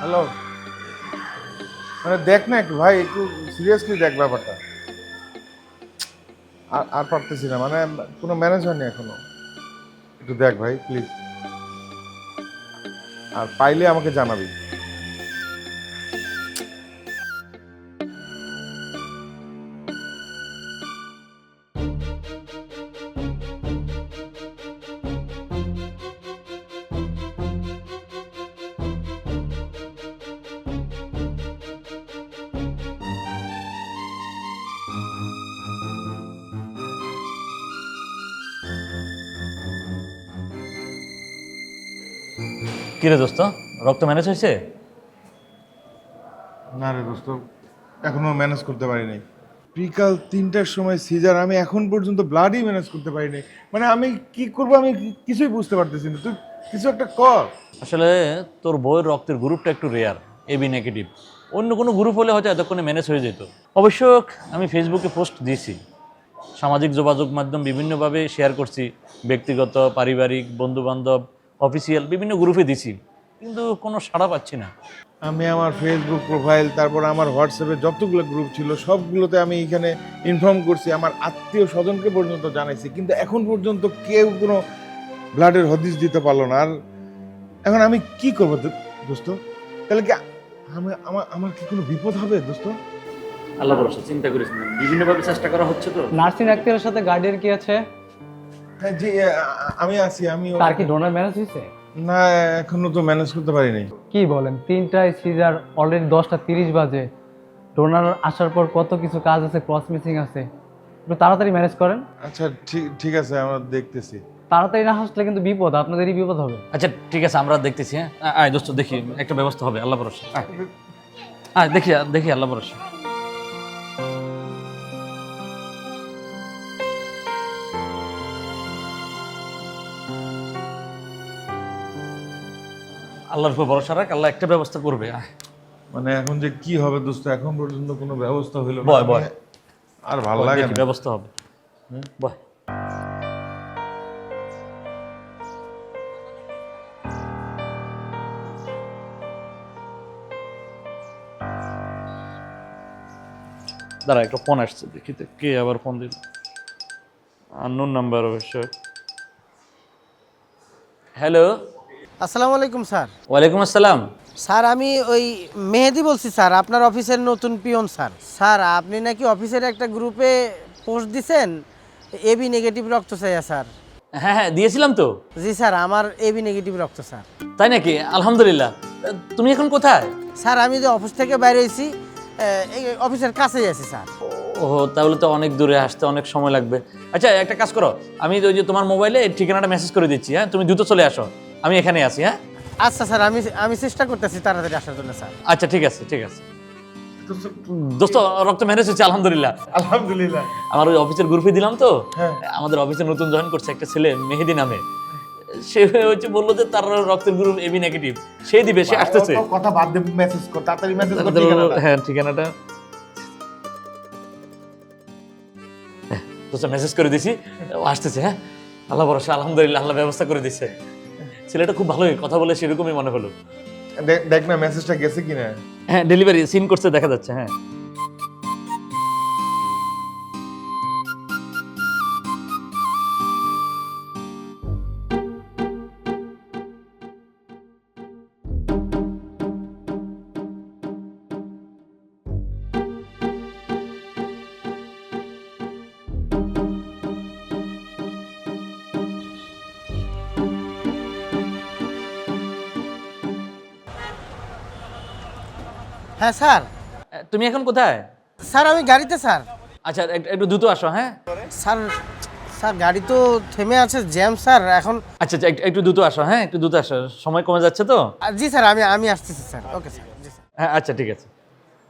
Hello. মানে দেখ না একটু ভাই, একটু সিরিয়াসলি দেখ ব্যাপারটা। আর আর পারতেছি না মানে কোনো ম্যানেজ হয়নি এখনও। একটু দেখ ভাই প্লিজ আর পাইলে আমাকে জানাবি। কিরে দোস্ত? রক্ত ম্যানেজ হয়েছে না রে দোস্ত এখনও ম্যানেজ করতে পারি পারিনি। বিকাল তিনটার সময় সিজার আমি এখন পর্যন্ত ব্লাডই ম্যানেজ করতে পারি পারিনি। মানে আমি কি করব আমি কিছুই বুঝতে পারতেছি না। তুই কিছু একটা কর। আসলে তোর বইয়ের রক্তের গ্রুপটা একটু রেয়ার এবি নেগেটিভ অন্য কোনো গ্রুপ হলে হয়তো এতক্ষণে ম্যানেজ হয়ে যেত। অবশ্য আমি ফেসবুকে পোস্ট দিয়েছি। সামাজিক যোগাযোগ মাধ্যম বিভিন্নভাবে শেয়ার করছি। ব্যক্তিগত পারিবারিক বন্ধুবান্ধব অফিসিয়াল বিভিন্ন গ্রুপে দিছি কিন্তু কোনো সাড়া পাচ্ছি না। আমি আমার ফেসবুক প্রোফাইল তারপর আমার হোয়াটসঅ্যাপে যতগুলো গ্রুপ ছিল সবগুলোতে আমি এখানে ইনফর্ম করছি আমার আত্মীয় স্বজনকে পর্যন্ত জানাইছি কিন্তু এখন পর্যন্ত কেউ কোনো ব্লাডের হদিস দিতে পারল না। আর এখন আমি কি করব দোস্ত? তাহলে কি আমি আমার আমার কি কোনো বিপদ হবে দোস্ত? আল্লাহ ভরসা চিন্তা করিস না। বিভিন্নভাবে চেষ্টা করা হচ্ছে তো। নার্সিং ডাক্তারের সাথে গার্ডের কি আছে? জি আমি আছি আমি তার কি ডোনার ম্যানেজ হয়েছে? না এখনও তো ম্যানেজ করতে পারিনি। কি বলেন তিনটায় সিজার অলরেডি দশটা তিরিশ বাজে। ডোনার আসার পর কত কিছু কাজ আছে ক্রস মিসিং আছে? একটু তাড়াতাড়ি ম্যানেজ করেন। আচ্ছা ঠিক ঠিক আছে আমরা দেখতেছি। তাড়াতাড়ি না আসলে কিন্তু বিপদ আপনাদেরই বিপদ হবে। আচ্ছা ঠিক আছে আমরা দেখতেছি হ্যাঁ? আয় দোস্ত দেখি একটা ব্যবস্থা হবে আল্লাহ ভরসা। আয় দেখি দেখি আল্লাহ ভরসা। আল্লাহর উপর ভরসা রাখ আল্লাহ একটা ব্যবস্থা করবে মানে এখন যে কি হবে দোস্ত এখন পর্যন্ত কোনো ব্যবস্থা হইল বয়, বয়। আর ভালো লাগে না। ব্যবস্থা হবে। বাহ দাঁড়া একটা ফোন আসছে দেখি তো কে আবার ফোন দিল। আননোন নাম্বার অবশ্য হ্যালো আসসালামু আলাইকুম স্যার। ওয়ালাইকুম আসসালাম। স্যার আমি ওই মেহেদি বলছি স্যার। আপনার অফিসের নতুন পিয়ন স্যার। স্যার আপনি নাকি অফিসের একটা গ্রুপে পোস্ট দিছেন? এবি নেগেটিভ রক্ত চাইয়া স্যার। হ্যাঁ হ্যাঁ দিয়েছিলাম তো। জি স্যার আমার এবি নেগেটিভ রক্ত স্যার। তাই নাকি? আলহামদুলিল্লাহ। তুমি এখন কোথায়? স্যার আমি যে অফিস থেকে বাইরে হয়েছি এই অফিসের কাছেই আছি স্যার। ও তাহলে তো অনেক দূরে আসতে অনেক সময় লাগবে। আচ্ছা একটা কাজ করো। আমি ওই যে তোমার মোবাইলে ঠিকানাটা মেসেজ করে দিচ্ছি হ্যাঁ? তুমি দ্রুত চলে আসো। আমি এখানে আছি হ্যাঁ? আচ্ছা স্যার আমি আমি চেষ্টা করতেছি তাড়াতাড়ি আসার জন্য স্যার। আচ্ছা ঠিক আছে ঠিক আছে। দোস্ত রক্ত ম্যানেজ হচ্ছে আলহামদুলিল্লাহ। আলহামদুলিল্লাহ। আমার ওই অফিসের গ্রুপে দিলাম তো। হ্যাঁ। আমাদের অফিসে নতুন জয়েন করছে একটা ছেলে মেহেদি নামে। সে হচ্ছে বলল যে তার রক্তের গ্রুপ এবি নেগেটিভ সে দিবে সে আসতেছে। কথা বাদ দে মেসেজ কর তাড়াতাড়ি মেসেজ কর হ্যাঁ ঠিকানাটা। তো মেসেজ করে দিছি। আসতেছে হ্যাঁ? আল্লাহ ভরসা আলহামদুলিল্লাহ আল্লাহ ব্যবস্থা করে দিচ্ছে ছেলেটা খুব ভালোই কথা বলে সেরকমই মনে হলো। দেখ- না মেসেজটা গেছে কিনা। হ্যাঁ ডেলিভারি সিন করছে দেখা যাচ্ছে হ্যাঁ। হ্যাঁ স্যার। তুমি এখন কোথায়? স্যার আমি গাড়িতে স্যার। আচ্ছা একটু দ্রুত আসো হ্যাঁ? স্যার স্যার গাড়ি তো থেমে আছে জ্যাম স্যার এখন আচ্ছা আচ্ছা, একটু- একটু দ্রুত আসো হ্যাঁ একটু দ্রুত আসো সময় কমে যাচ্ছে তো? আ, জি স্যার আমি আমি আসতেছি স্যার ওকে স্যার জি স্যার। হ্যাঁ আচ্ছা ঠিক আছে।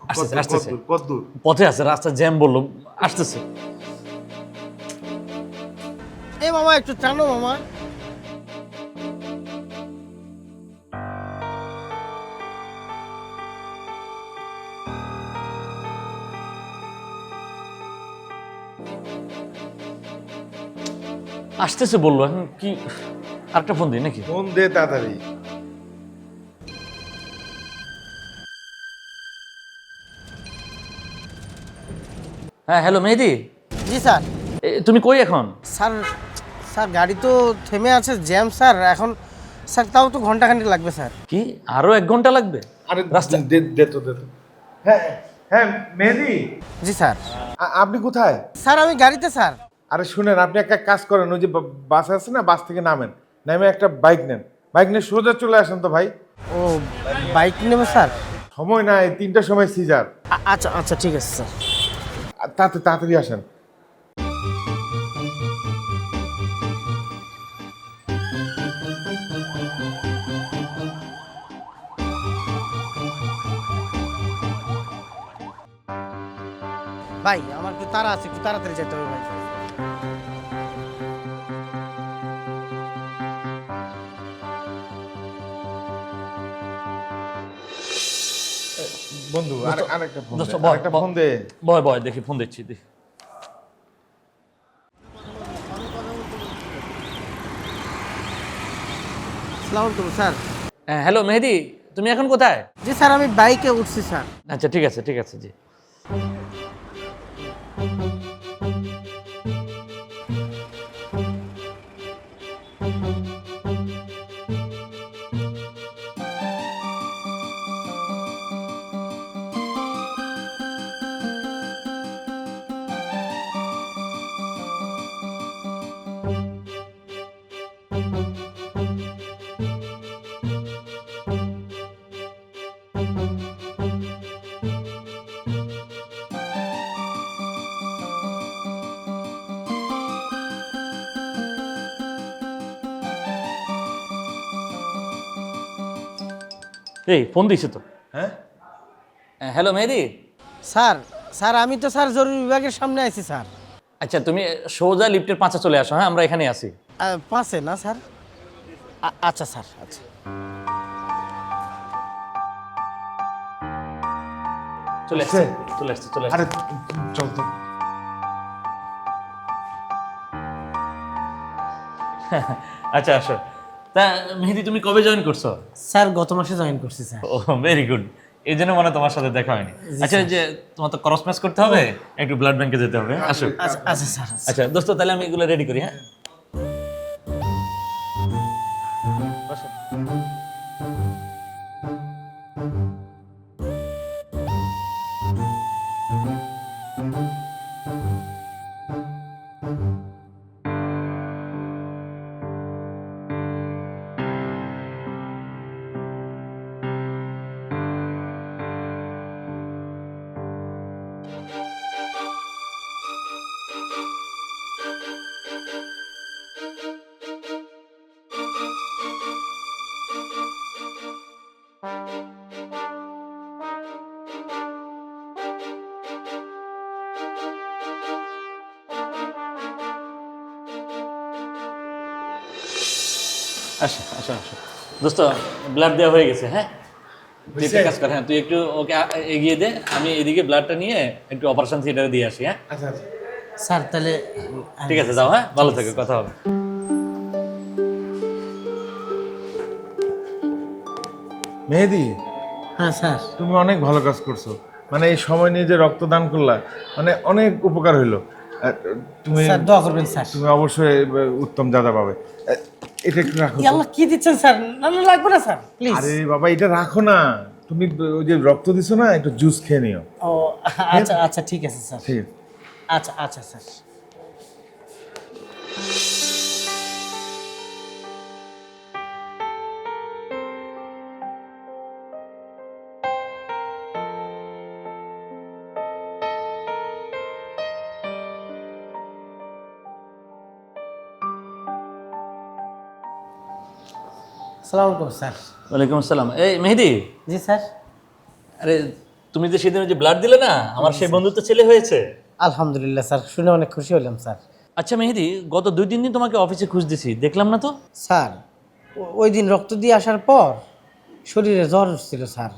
আসতেছে আসতেছে। কত পথে আছে রাস্তা জ্যাম বলল আসতেছে। এ মামা একটু টানো মামা। আসতেছে বলল এখন কি আরেকটা ফোন দিই নাকি? ফোন দে তাড়াতাড়ি। হ্যাঁ হ্যালো মেহেদি। জি স্যার। তুমি কই এখন? স্যার স্যার গাড়ি তো থেমে আছে জ্যাম স্যার। এখন স্যার তাও তো ঘন্টাখানিক লাগবে স্যার। কি? আরও এক ঘণ্টা লাগবে? আরে রাস্তা দে দে তো দে তো। হ্যাঁ।, হ্যাঁ। হ্যাঁ মেহেদি। জি স্যার। আপনি কোথায়? স্যার আমি গাড়িতে স্যার। আরে শুনেন আপনি একটা কাজ করেন ওই যে বাস আছে না বাস থেকে নামেন। নামে একটা বাইক নেন। বাইক নিয়ে সোজা চলে আসেন তো ভাই। ও বাইক নেব স্যার? সময় নাই তিনটার সময় সিজার। আচ্ছা আচ্ছা ঠিক আছে স্যার। তাড়াতাড়ি আসেন। ভাই আমার একটু তাড়া আছে? একটু তাড়াতাড়ি যেতে হবে ভাই। বন্ধু আর আরেকটা ফোন বল, আরেকটা বল। ফোন দে। বয় বয় দেখি ফোন দিচ্ছি দেখি। সালাম আলাইকুম স্যার। হ্যাঁ হ্যালো মেহেদি তুমি এখন কোথায়? জি স্যার আমি বাইকে উঠছি স্যার। আচ্ছা ঠিক আছে ঠিক আছে জি। thank you এই ফোন দিছে তো। হ্যাঁ? হ্যাঁ, হ্যালো মেহেদি। স্যার স্যার আমি তো স্যার জরুরি বিভাগের সামনে আছি স্যার। আচ্ছা তুমি সোজা লিফটের পাঁচে চলে আসো হ্যাঁ আমরা এখানে আছি। পাঁচে না স্যার? আচ্ছা স্যার আচ্ছা। চলে আসছে চলে আসছে চলে আসছে। চল তো আচ্ছা আসো। তা মেহেদি তুমি কবে জয়েন করছ? স্যার গত মাসে জয়েন করছি স্যার। ও ভেরি গুড এই জন্য মানে তোমার সাথে দেখা হয়নি। আচ্ছা যে তোমার তো ক্রস ম্যাচ করতে হবে একটু ব্লাড ব্যাংকে যেতে হবে? আসো। আচ্ছা আচ্ছা স্যার আচ্ছা। দোস্ত তাহলে আমি এগুলো রেডি করি হ্যাঁ? আসো আসো আসো দোস্ত ব্লাড দেওয়া হয়ে গেছে হ্যাঁ? তুই একটা কাজ কর হ্যাঁ তুই একটু ওকে এগিয়ে দে আমি এদিকে ব্লাডটা নিয়ে একটু অপারেশন থিয়েটারে দিয়ে আসি হ্যাঁ? আচ্ছা আচ্ছা। স্যার তাহলে ঠিক আছে যাও হ্যাঁ? ভালো থেকো কথা হবে। মেহেদি? হ্যাঁ স্যার। তুমি অনেক ভালো কাজ করছ। মানে এই সময় নিয়ে যে রক্তদান করলা মানে অনেক উপকার হইল। তুমি স্যার দোয়া করবেন স্যার। তুমি অবশ্যই উত্তম দাদা পাবে। এটা একটু রাখো আল্লাহ কি দিচ্ছেন স্যার? না না লাগবে না স্যার প্লিজ আরে বাবা এটা রাখো না। তুমি ওই যে রক্ত দিছো না একটু জুস খেয়ে নিও। ও আচ্ছা আচ্ছা ঠিক আছে স্যার। ঠিক আচ্ছা আচ্ছা স্যার। সালাম আলাইকুম স্যার। ওয়ালাইকুম আসসালাম। এই মেহেদি। জি স্যার। আরে তুমি যে সেদিন যে ব্লাড দিলে না আমার সেই বন্ধুত্ব ছেলে হয়েছে। আলহামদুলিল্লাহ স্যার। শুনে অনেক খুশি হলাম স্যার। আচ্ছা মেহেদি গত দুই তিন দিন তোমাকে অফিসে খুঁজ দিছি। দেখলাম না তো? স্যার ওই দিন রক্ত দিয়ে আসার পর শরীরে জ্বর ছিল স্যার।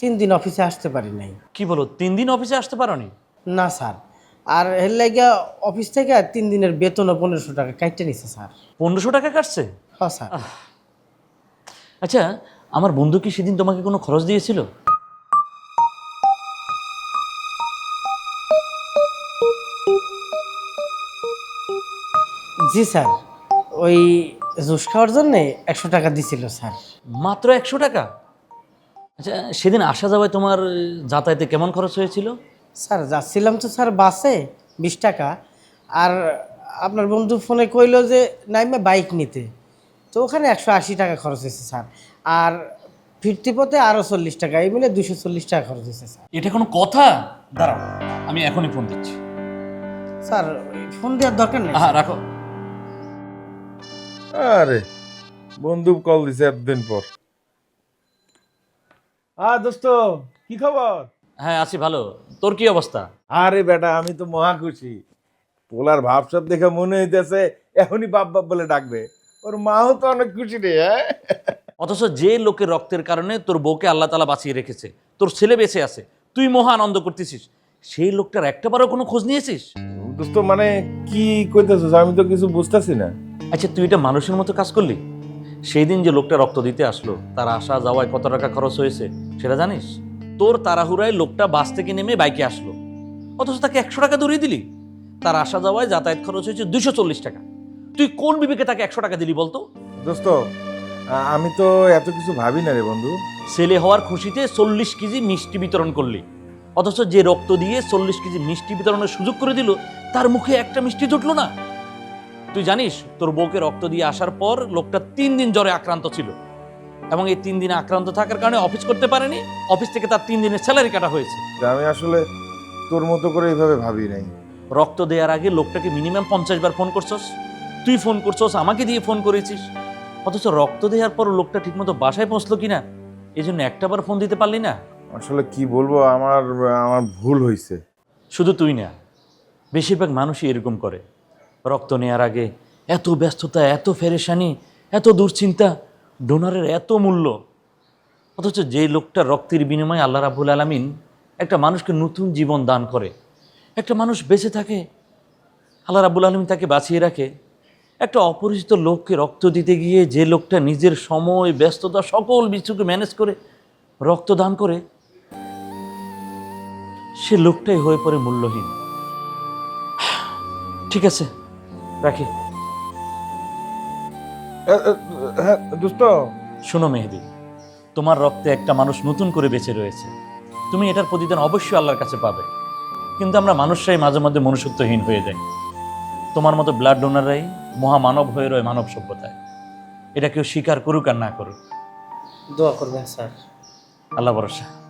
তিন দিন অফিসে আসতে পারি নাই। কি বলো তিন দিন অফিসে আসতে পারোনি? না স্যার। আর এর লাগিয়া অফিস থেকে তিন দিনের বেতনও পনেরোশো টাকা কাটতে নিছে স্যার। পনেরোশো টাকা কাটছে? হ্যাঁ স্যার। আচ্ছা আমার বন্ধু কি সেদিন তোমাকে কোনো খরচ দিয়েছিল? জি স্যার। ওই জুস খাওয়ার জন্য একশো টাকা দিছিল স্যার। মাত্র একশো টাকা? আচ্ছা সেদিন আসা যাওয়ায় তোমার যাতায়াতে কেমন খরচ হয়েছিল? স্যার যাচ্ছিলাম তো স্যার বাসে বিশ টাকা। আর আপনার বন্ধু ফোনে কইলো যে নাইমে বাইক নিতে। তো ওখানে একশো আশি টাকা খরচ হয়েছে স্যার। আর ফিরতি পথে আরও চল্লিশ টাকা এই মিলে দুশো চল্লিশ টাকা খরচ হয়েছে স্যার। এটা কোনো কথা? দাঁড়াও আমি এখনই ফোন দিচ্ছি। স্যার ফোন দেওয়ার দরকার নেই হ্যাঁ রাখো। আরে বন্ধু কল দিছে এতদিন পর। আ দোস্ত কি খবর? হ্যাঁ আছি ভালো। তোর কি অবস্থা? আরে বেটা আমি তো মহা খুশি। পোলার ভাবসাব দেখে মনে হইতেছে এখনই বাপ বাপ বলে ডাকবে। ওর মাও তো অনেক খুশি রে হ্যাঁ? অথচ যে লোকের রক্তের কারণে তোর বউকে আল্লাহ তালা বাঁচিয়ে রেখেছে তোর ছেলে বেঁচে আছে তুই মহা আনন্দ করতেছিস সেই লোকটার একটাবারও কোনো খোঁজ নিয়েছিস? দোস্ত মানে কি কইতেছিস আমি তো কিছু বুঝতেছি না। আচ্ছা তুই এটা মানুষের মতো কাজ করলি? সেই দিন যে লোকটা রক্ত দিতে আসলো তার আসা যাওয়ায় কত টাকা খরচ হয়েছে সেটা জানিস? তোর তাড়াহুড়ায় লোকটা বাস থেকে নেমে বাইকে আসলো অথচ তাকে একশো টাকা দৌড়িয়ে দিলি। তার আসা যাওয়ায় যাতায়াত খরচ হয়েছে দুশো চল্লিশ টাকা। তুই কোন বিবেকে তাকে একশো টাকা দিলি বলতো? দোস্ত আমি তো এত কিছু ভাবি না রে বন্ধু। ছেলে হওয়ার খুশিতে চল্লিশ কেজি মিষ্টি বিতরণ করলি। অথচ যে রক্ত দিয়ে চল্লিশ কেজি মিষ্টি বিতরণের সুযোগ করে দিল তার মুখে একটা মিষ্টি জুটলো না। তুই জানিস তোর বউকে রক্ত দিয়ে আসার পর লোকটা তিন দিন জ্বরে আক্রান্ত ছিল। এবং এই তিন দিনে আক্রান্ত থাকার কারণে অফিস করতে পারেনি অফিস থেকে তার তিন দিনের স্যালারি কাটা হয়েছে। আমি আসলে তোর মতো করে এইভাবে ভাবি নাই। রক্ত দেওয়ার আগে লোকটাকে মিনিমাম পঞ্চাশ বার ফোন করছস। তুই ফোন করছস আমাকে দিয়ে ফোন করেছিস? অথচ রক্ত দেওয়ার পর লোকটা ঠিকমতো বাসায় পৌঁছলো কিনা? এই জন্য একটাবার ফোন দিতে পারলি না? আসলে কি বলব আমার আমার ভুল হয়েছে শুধু তুই না বেশিরভাগ মানুষই এরকম করে। রক্ত নেওয়ার আগে এত ব্যস্ততা এত ফেরেশানি এত দুশ্চিন্তা ডোনারের এত মূল্য। অথচ যে লোকটা রক্তের বিনিময়ে আল্লাহ রাবুল আলমিন একটা মানুষকে নতুন জীবন দান করে একটা মানুষ বেঁচে থাকে আল্লাহ রাবুল আলমিন তাকে বাঁচিয়ে রাখে। একটা অপরিচিত লোককে রক্ত দিতে গিয়ে যে লোকটা নিজের সময় ব্যস্ততা সকল কিছুকে ম্যানেজ করে রক্ত দান করে সে লোকটাই হয়ে পড়ে মূল্যহীন। ঠিক আছে রাখি। হ্যাঁ দোস্ত শোনো মেহেদি তোমার রক্তে একটা মানুষ নতুন করে বেঁচে রয়েছে। তুমি এটার প্রতিদান অবশ্যই আল্লাহর কাছে পাবে। কিন্তু আমরা মানুষরাই মাঝে মধ্যে মনুষ্যত্বহীন হয়ে যাই। তোমার মতো ব্লাড ডোনাররাই মহামানব হয়ে রয়ে মানব সভ্যতায়। এটা কেউ স্বীকার করুক আর না করুক। দোয়া করবেন স্যার। আল্লাহ ভরসা।